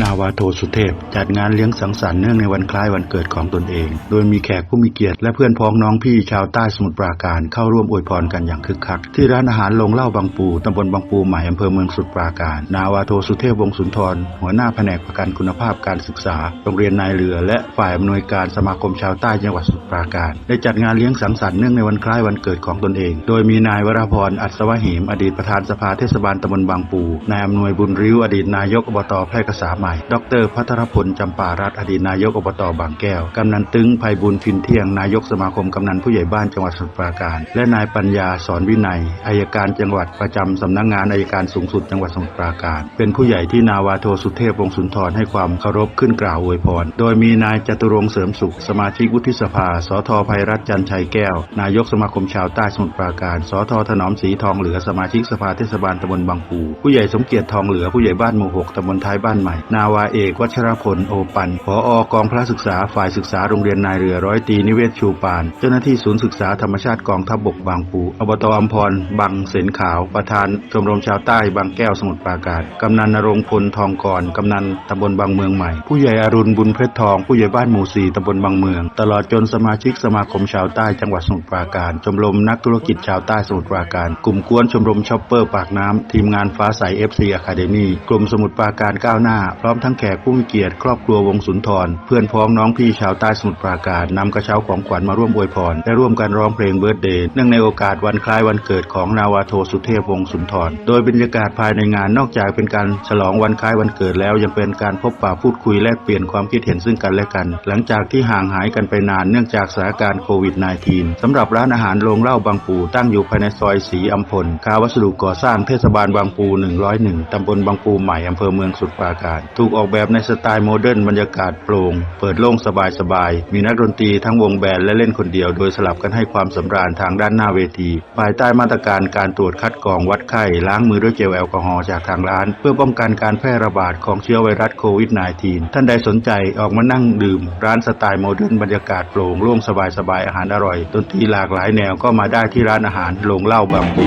นาวาโทสุเทพ จัดงานเลี้ยงสังสรรค์เนื่องในวันคล้ายวันเกิดของตนเอง โดยมีแขกผู้มีเกียรติและเพื่อนพ้องน้องพี่ชาวใต้สมุทรปราการเข้าร่วมอวยพรกันอย่างคึกคัก ที่ร้านอาหารลงเหล่าบางปู ตำบลบางปูใหม่อำเภอเมืองสมุทรปราการ นาวาโทสุเทพวงศ์สุนทร หัวหน้าแผนกประกันคุณภาพการศึกษา โรงเรียนนายเรือ และฝ่ายอำนวยการสมาคมชาวใต้จังหวัดสมุทรปราการ ได้จัดงานเลี้ยงสังสรรค์เนื่องในวันคล้ายวันเกิดของตนเอง โดยมีนายวราพร อัศวหิม อดีตประธานสภาเทศบาลตำบลบางปู นายอำนวยบุญริ้ว อดีตนายกอบตแพร่กษาใหม่ ดร พัทรพลจำปารัตน์อดีตนายกอบตบางแก้ว กำนันตึงภัยบุญฟินเที่ยง นายกสมาคมกำนันผู้ใหญ่บ้านจังหวัดสมุทรปราการ และนายปัญญาสอนวินัย อายการจังหวัดประจำสำนักงานอายการสูงสุดจังหวัดสมุทรปราการ เป็นผู้ใหญ่ที่นาวาโทสุเทพวงศ์สุนทรให้ความเคารพขึ้นกล่าวอวยพร โดยมีนายจตุรงเสริมสุข สมาชิกวุฒิสภา สทภัยรัตน์จันชัยแก้ว นายกสมาคมชาวใต้สมุทรปราการ สทถนอมศรีทองเหลือสมาชิกสภาเทศบาลตำบลบางปู ผู้ใหญ่สมเกียรติทองเหลือผู้ใหญ่บ้านหมู่หกตำบลท้ายบ้านใหม่นาวาเอกวัชรพลโอปันผออกองพระศึกษาฝ่ายศึกษาโรงเรียนนายเรือร้อยตีนิเวศชูปาน เจ้าหน้าที่ศูนย์ศึกษาธรรมชาติกองทัพบกบางปู อบตอัมพรบังเสนขาว ประธานชมรมชาวใต้บางแก้วสมุทรปราการกำนันนรงพลทองกรกำนันตำบลบางเมืองใหม่ ผู้ใหญ่อรุณบุญเพชรทอง ผู้ใหญ่บ้านหมู่สี่ตำบลบางเมือง ตลอดจนสมาชิกสมาคมชาวใต้จังหวัดสมุทรปราการ ชมรมนักธุรกิจชาวใต้สมุทรปราการ กลุ่มกวนชมรมช็อปเปอร์ปากน้ำทีมงานฟ้าใส FC Academy กลุ่มสมุทรปราการก้าวหน้าร้อมทั้งแขกผู้มีเกียรติครอบครัววงสุนทร เพื่อนพ้องน้องพี่ชาวใต้สมุทรปราการนำกระเช้าของขวัญมาร่วมอวยพรและร่วมกันร้องเพลงเบิร์ดเดย์เนื่องในโอกาสวันคล้ายวันเกิดของนาวาโทสุเทพวงสุนทร โดยบรรยากาศภายในงานนอกจากเป็นการฉลองวันคล้ายวันเกิดแล้วยังเป็นการพบปะพูดคุยแลกเปลี่ยนความคิดเห็นซึ่งกันและกัน หลังจากที่ห่างหายกันไปนานเนื่องจากสถานการณ์โควิด -19 สำหรับร้านอาหารโรงเหล้าบางปูตั้งอยู่ภายในซอยสีอัมพลคาวัสดุก่อสร้างเทศบาลบางปู 101ตำบลบางปูใหม่อำเภอเมืองสุดปราการถูกออกแบบในสไตล์โมเดิร์นบรรยากาศโปร่ง เปิดโล่งสบายๆ มีนักดนตรีทั้งวงแบนด์และเล่นคนเดียว โดยสลับกันให้ความสำราญทางด้านหน้าเวที ภายใต้มาตรการการตรวจคัดกรองวัดไข้ ล้างมือด้วยเจลแอลกอฮอล์จากทางร้าน เพื่อป้องกันการแพร่ระบาดของเชื้อไวรัสโควิด -19 ท่านใดสนใจออกมานั่งดื่ม ร้านสไตล์โมเดิร์นบรรยากาศโปร่งโล่งสบายๆอาหารอร่อยดนตรีหลากหลายแนวก็มาได้ที่ร้านอาหารโรงเหล้าบางปู